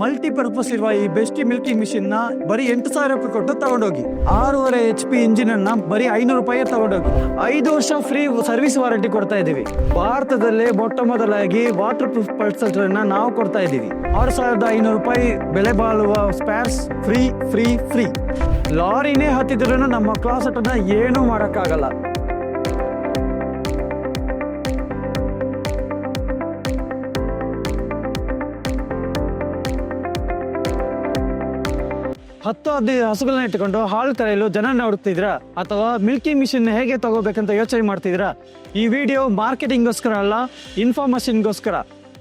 Multipurpose ಇರುವ ಈ bestie milking ಮಿಷಿನ್ನ ಬರೀ ಎಂಟು ಸಾವಿರ ರೂಪಾಯಿ ಕೊಟ್ಟು ತಗೊಂಡೋಗಿ. ಆರೂವರೆ ಎಚ್ ಪಿ ಇಂಜಿನ್ ಅನ್ನ ಬರೀ ಐನೂರು ರೂಪಾಯಿ ತಗೊಂಡೋಗಿ. ಐದು ವರ್ಷ ಫ್ರೀ ಸರ್ವಿಸ್ ವಾರಂಟಿ ಕೊಡ್ತಾ ಇದ್ದೀವಿ. ಭಾರತದಲ್ಲೇ ಮೊಟ್ಟ ಮೊದಲಾಗಿ ವಾಟರ್ ಪ್ರೂಫ್ ಪಲ್ಸರ್ ನಾವು ಕೊಡ್ತಾ ಇದ್ದೀವಿ. ಆರು ಸಾವಿರದ ಐನೂರು ರೂಪಾಯಿ ಬೆಲೆ ಬಾಳುವ ಸ್ಪೇರ್ಸ್ ಫ್ರೀ ಫ್ರೀ ಫ್ರೀ ಲಾರಿನೇ ಹತ್ತಿದ್ರು ನಮ್ಮ ಕ್ಲಾಸ್ ಏನು ಏನೂ ಮಾಡೋಕ್ಕಾಗಲ್ಲ. ಹತ್ತು ಹದಿನೈದು ಹಸುಗಳನ್ನ ಇಟ್ಟುಕೊಂಡು ಹಾಲು ಕರೆಯಲು ಜನ ಹುಡುಕ್ತಿದ್ರಾ ಅಥವಾ ಮಿಲ್ಕಿ ಮಿಷಿನ್ ಹೇಗೆ ತಗೋಬೇಕಂತ ಯೋಚನೆ ಮಾಡ್ತಿದ್ರಾ ಈ ವಿಡಿಯೋ ಮಾರ್ಕೆಟಿಂಗ್ಗೋಸ್ಕರ ಅಲ್ಲ, ಇನ್ಫಾರ್ಮೇಷನ್ಗೋಸ್ಕರ.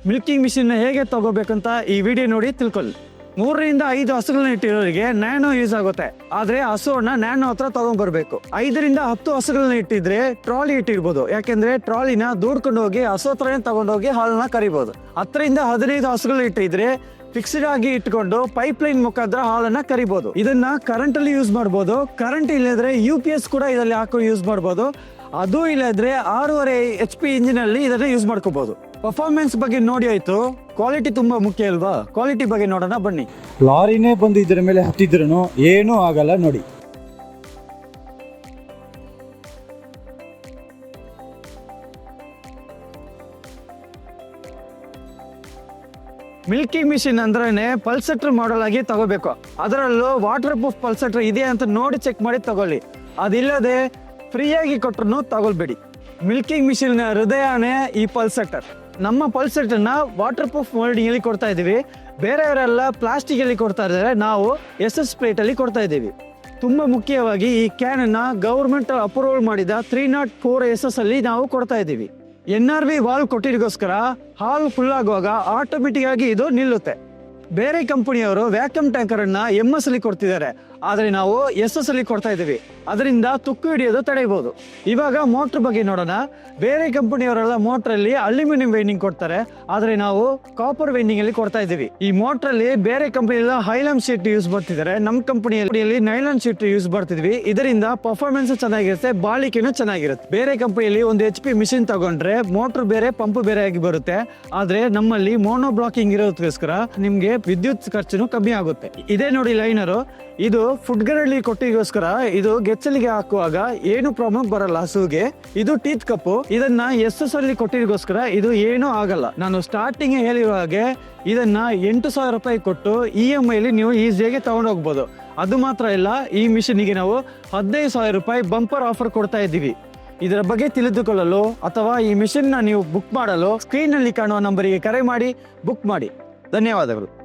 ಮಿಲ್ಕಿಂಗ್ ಮಿಷಿನ್ ಹೇಗೆ ತಗೋಬೇಕಂತ ಈ ವಿಡಿಯೋ ನೋಡಿ ತಿಳ್ಕೊಳ್ಳಿ. ಮೂರರಿಂದ ಐದು ಹಸುಗಳನ್ನ ಇಟ್ಟಿರೋರಿಗೆ ನ್ಯಾನೋ ಯೂಸ್ ಆಗುತ್ತೆ. ಆದ್ರೆ ಹಸುವನ್ನ ನ್ಯಾನೋ ಹತ್ರ ತಗೊಂಡ್ಬರ್ಬೇಕು. ಐದರಿಂದ ಹತ್ತು ಹಸುಗಳನ್ನ ಇಟ್ಟಿದ್ರೆ ಟ್ರಾಲಿ ಇಟ್ಟಿರ್ಬೋದು. ಯಾಕೆಂದ್ರೆ ಟ್ರಾಲಿನ ದೂಡ್ಕೊಂಡು ಹೋಗಿ ಹಸು ಹತ್ರನೇ ತಗೊಂಡೋಗಿ ಹಾಲನ್ನ ಕರಿಬಹುದು ಹತ್ತರಿಂದ ಹದಿನೈದು ಹಸುಗಳನ್ನ ಇಟ್ಟಿದ್ರೆ ಫಿಕ್ಸ್ಡ್ ಆಗಿ ಇಟ್ಕೊಂಡು ಪೈಪ್ ಲೈನ್ ಮುಖಾಂತರ ಹಾಲನ್ನ ಕರಿಬಹುದು ಇದನ್ನ ಕರೆಂಟ್ ಅಲ್ಲಿ ಯೂಸ್ ಮಾಡಬಹುದು ಕರೆಂಟ್ ಇಲ್ಲದ್ರೆ ಯು ಪಿ ಎಸ್ ಕೂಡ ಇದರಲ್ಲಿ ಹಾಕೋ ಯೂಸ್ ಮಾಡಬಹುದು ಅದು ಇಲ್ಲದ್ರೆ ಆರೂವರೆ ಎಚ್ ಪಿ ಇಂಜಿನ್ ಅಲ್ಲಿ ಇದನ್ನ ಯೂಸ್ ಮಾಡ್ಕೋಬಹುದು ಪರ್ಫಾರ್ಮೆನ್ಸ್ ಬಗ್ಗೆ ನೋಡಿ ಆಯ್ತು. ಕ್ವಾಲಿಟಿ ತುಂಬಾ ಮುಖ್ಯ ಅಲ್ವಾ? ಕ್ವಾಲಿಟಿ ಬಗ್ಗೆ ನೋಡೋಣ ಬನ್ನಿ. ಲಾರಿನೇ ಬಂದು ಇದರ ಮೇಲೆ ಹತ್ತಿದ್ರು ಏನೂ ಆಗಲ್ಲ ನೋಡಿ. ಮಿಲ್ಕಿ ಮಿಷಿನ್ ಅಂದ್ರೆ ಪಲ್ಸೆಟ್ರ್ ಮಾಡಲ್ ಆಗಿ ತಗೋಬೇಕು. ಅದರಲ್ಲೂ ವಾಟರ್ ಪ್ರೂಫ್ ಪಲ್ಸೆಟ್ರ್ ಇದೆ ಅಂತ ನೋಡಿ ಚೆಕ್ ಮಾಡಿ ತಗೊಳ್ಳಿ. ಅದಿಲ್ಲದೆ ಫ್ರೀಯಾಗಿ ಕೊಟ್ಟರು ತಗೊಳ್ಬೇಡಿ. ಮಿಲ್ಕಿಂಗ್ ಮಿಷಿನ್ ಹೃದಯನೇ ಈ ಪಲ್ಸೆಟರ್. ನಮ್ಮ ಪಲ್ಸೆಟ್ನ ವಾಟರ್ ಪ್ರೂಫ್ ಅಲ್ಲಿ ಕೊಡ್ತಾ ಇದ್ದೀವಿ. ಬೇರೆಯವರೆಲ್ಲ ಪ್ಲಾಸ್ಟಿಕ್ ಅಲ್ಲಿ ಕೊಡ್ತಾ ಇದ್ದಾರೆ. ನಾವು ಎಸ್ ಎಸ್ ಪ್ಲೇಟ್ ಅಲ್ಲಿ ಕೊಡ್ತಾ ಇದ್ದೀವಿ. ತುಂಬಾ ಮುಖ್ಯವಾಗಿ ಈ ಕ್ಯಾನ್ ಅನ್ನ ಗೌರ್ಮೆಂಟ್ ಅಪ್ರೂವಲ್ ಮಾಡಿದ three not four S S ಅಲ್ಲಿ ನಾವು ಕೊಡ್ತಾ ಇದ್ದೀವಿ. ಎನ್ ಆರ್ ಬಿ ವಾಲ್ ಕೊಟ್ಟಿರಿಗೋಸ್ಕರ ಹಾಲು ಫುಲ್ ಆಗುವಾಗ ಆಟೋಮೆಟಿಕ್ ಆಗಿ ಇದು ನಿಲ್ಲುತ್ತೆ. ಬೇರೆ ಕಂಪನಿಯವರು ವ್ಯಾಕ್ಯೂಮ್ ಟ್ಯಾಂಕರ್ ಅನ್ನ ಎಂ ಎಸ್ ಅಲ್ಲಿ ಕೊಡ್ತಿದ್ದಾರೆ. ಆದ್ರೆ ನಾವು ಎಸ್ ಎಸ್ ಅಲ್ಲಿ ಕೊಡ್ತಾ ಇದ್ದೀವಿ. ಅದರಿಂದ ತುಕ್ಕು ಹಿಡಿಯೋದು ತಡೆಯಬಹುದು. ಇವಾಗ ಮೋಟ್ರ್ ಬಗ್ಗೆ ನೋಡೋಣ. ಬೇರೆ ಕಂಪನಿಯವರೆಲ್ಲ ಮೋಟ್ರಲ್ಲಿ ಅಲ್ಯೂಮಿನಿಯಂ ವೈಂಡಿಂಗ್ ಕೊಡ್ತಾರೆ. ಆದರೆ ನಾವು ಕಾಪರ್ ವೈಂಡಿಂಗ್ ಅಲ್ಲಿ ಕೊಡ್ತಾ ಇದ್ದೀವಿ. ಈ ಮೋಟ್ರಲ್ಲಿ ಬೇರೆ ಕಂಪನಿ ಹೈಲಮ್ ಶೀಟ್ ಯೂಸ್ ಬರ್ತಿದ್ದಾರೆ ನಮ್ಮ ಕಂಪನಿಯಲ್ಲಿ ನೈಲಾನ್ ಶೀಟ್ ಯೂಸ್ ಬರ್ತಿದ್ವಿ ಇದರಿಂದ ಪರ್ಫಾರ್ಮೆನ್ಸ್ ಚೆನ್ನಾಗಿರುತ್ತೆ, ಬಾಳಿಕೆನೂ ಚೆನ್ನಾಗಿರುತ್ತೆ. ಬೇರೆ ಕಂಪನಿಯಲ್ಲಿ ಒಂದು ಎಚ್ ಪಿ ಮಿಷಿನ್ ತಗೊಂಡ್ರೆ ಮೋಟರ್ ಬೇರೆ ಪಂಪ್ ಬೇರೆ ಆಗಿ ಬರುತ್ತೆ. ಆದ್ರೆ ನಮ್ಮಲ್ಲಿ ಮೋನೋ ಬ್ಲಾಕಿಂಗ್ ಇರೋದಕ್ಕೋಸ್ಕರ ನಿಮ್ಗೆ ವಿದ್ಯುತ್ ಖರ್ಚು ಕಮ್ಮಿ ಆಗುತ್ತೆ. ಇದೇ ನೋಡಿ ಲೈನರು. ಇದು ಫುಡ್ ಗರಲ್ಲಿ ಕೊಟ್ಟಿಗೋಸ್ಕರ ಇದು ಗೆಚ್ಚಲಿಗೆ ಹಾಕುವಾಗ ಏನು ಪ್ರಾಬ್ಲಮ್ ಬರಲ್ಲ ಹಸುಗೆ ಇದು ಟೀತ್ ಕಪ್ಪು. ಇದನ್ನ ಎಸ್ ಸಲ ಕೊಟ್ಟಿಗೋಸ್ಕರ ಇದು ಏನೂ ಆಗಲ್ಲ. ನಾನು ಸ್ಟಾರ್ಟಿಂಗ್ ಹೇಳಿರುವ ಹಾಗೆ ಇದನ್ನ ಎಂಟು ಸಾವಿರ ರೂಪಾಯಿ ಕೊಟ್ಟು ಇ ಎಂ ಐಲಿ ನೀವು ಈಸಿಯಾಗಿ ತಗೊಂಡು ಹೋಗ್ಬೋದು. ಅದು ಮಾತ್ರ ಇಲ್ಲ, ಈ ಮಿಷಿನಿಗೆ ನಾವು ಹದಿನೈದು ಸಾವಿರ ರೂಪಾಯಿ ಬಂಪರ್ ಆಫರ್ ಕೊಡ್ತಾ ಇದ್ದೀವಿ. ಇದರ ಬಗ್ಗೆ ತಿಳಿದುಕೊಳ್ಳಲು ಅಥವಾ ಈ ಮಿಷಿನ್ನ ನೀವು ಬುಕ್ ಮಾಡಲು ಸ್ಕ್ರೀನ್ ಅಲ್ಲಿ ಕಾಣುವ ನಂಬರಿಗೆ ಕರೆ ಮಾಡಿ ಬುಕ್ ಮಾಡಿ. ಧನ್ಯವಾದಗಳು.